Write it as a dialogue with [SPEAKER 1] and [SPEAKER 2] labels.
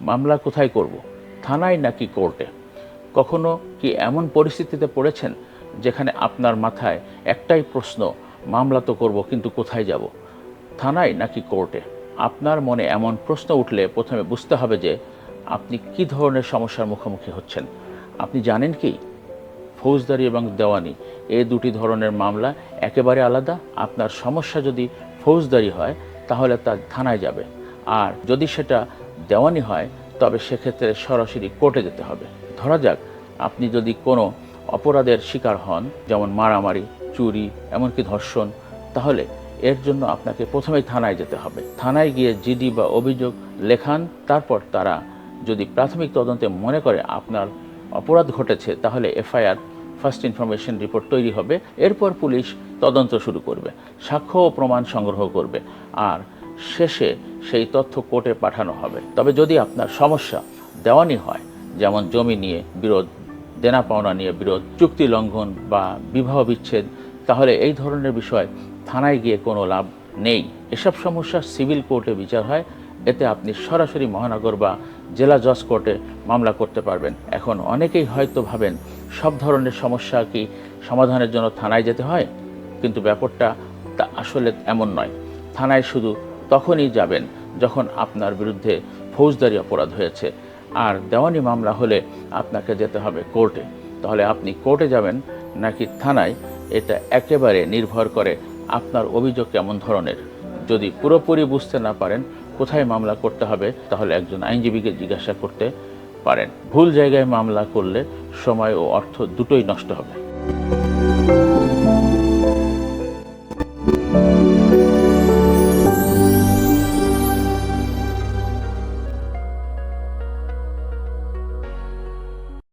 [SPEAKER 1] মামলা কোথায় করব? থানায় নাকি কোর্টে? কখনো কি এমন পরিস্থিতিতে পড়েছেন যেখানে আপনার মাথায় একটাই প্রশ্ন, মামলা তো করব কিন্তু কোথায় যাব? থানায় নাকি কোর্টে? আপনার মনে এমন প্রশ্ন উঠলে প্রথমে বুঝতে হবে যে আপনি কি ধরনের সমস্যার মুখোমুখি হচ্ছেন। আপনি জানেন কি? ফৌজদারি এবং দেওয়ানি এই দুটি ধরনের মামলা একেবারে আলাদা। আপনার সমস্যা যদি ফৌজদারি হয়, তাহলে তা থানায় যাবে। আর যদি সেটা দেওয়ানি হয়, তবে সেক্ষেত্রে সরাসরি কোর্টে যেতে হবে। ধরা যাক, আপনি যদি কোনো অপরাধের শিকার হন, যেমন মারামারি, চুরি, এমনকি ধর্ষণ, তাহলে এর জন্য আপনাকে প্রথমেই থানায় যেতে হবে। থানায় গিয়ে জিডি বা অভিযোগ লেখান, তারপর তারা যদি প্রাথমিক তদন্তে মনে করে আপনার অপরাধ ঘটেছে, তাহলে এফআইআর, ফার্স্ট ইনফরমেশন রিপোর্ট তৈরি হবে। এরপর পুলিশ তদন্ত শুরু করবে, সাক্ষ্য ও প্রমাণ সংগ্রহ করবে। আর শেষে সেই তথ্য কোর্টে পাঠানো হবে। তবে যদি আপনার সমস্যা দেওয়ানি হয়, যেমন জমি নিয়ে বিরোধ, দেনা পাওনা নিয়ে বিরোধ, চুক্তি লঙ্ঘন বা বিবাহ বিচ্ছেদ, তাহলে এই ধরনের বিষয় থানায় গিয়ে কোনো লাভ নেই। এসব সমস্যা সিভিল কোর্টে বিচার হয়। এতে আপনি সরাসরি মহানগর বা জেলা জজ কোর্টে মামলা করতে পারবেন। এখন অনেকেই হয়তো ভাবেন, সব ধরনের সমস্যা কি সমাধানের জন্য থানায় যেতে হয়? কিন্তু ব্যাপারটা তা আসলে এমন নয়। থানায় শুধু তখনই যাবেন যখন আপনার বিরুদ্ধে ফৌজদারি অপরাধ হয়েছে। আর দেওয়ানি মামলা হলে আপনাকে যেতে হবে কোর্টে। তাহলে আপনি কোর্টে যাবেন নাকি থানায়, এটা একেবারে নির্ভর করে আপনার অভিযোগ কেমন ধরনের। যদি পুরোপুরি বুঝতে না পারেন কোথায় মামলা করতে হবে, তাহলে একজন আইনজীবীকে জিজ্ঞাসা করতে পারেন। ভুল জায়গায় মামলা করলে সময় ও অর্থ দুটোই নষ্ট হবে।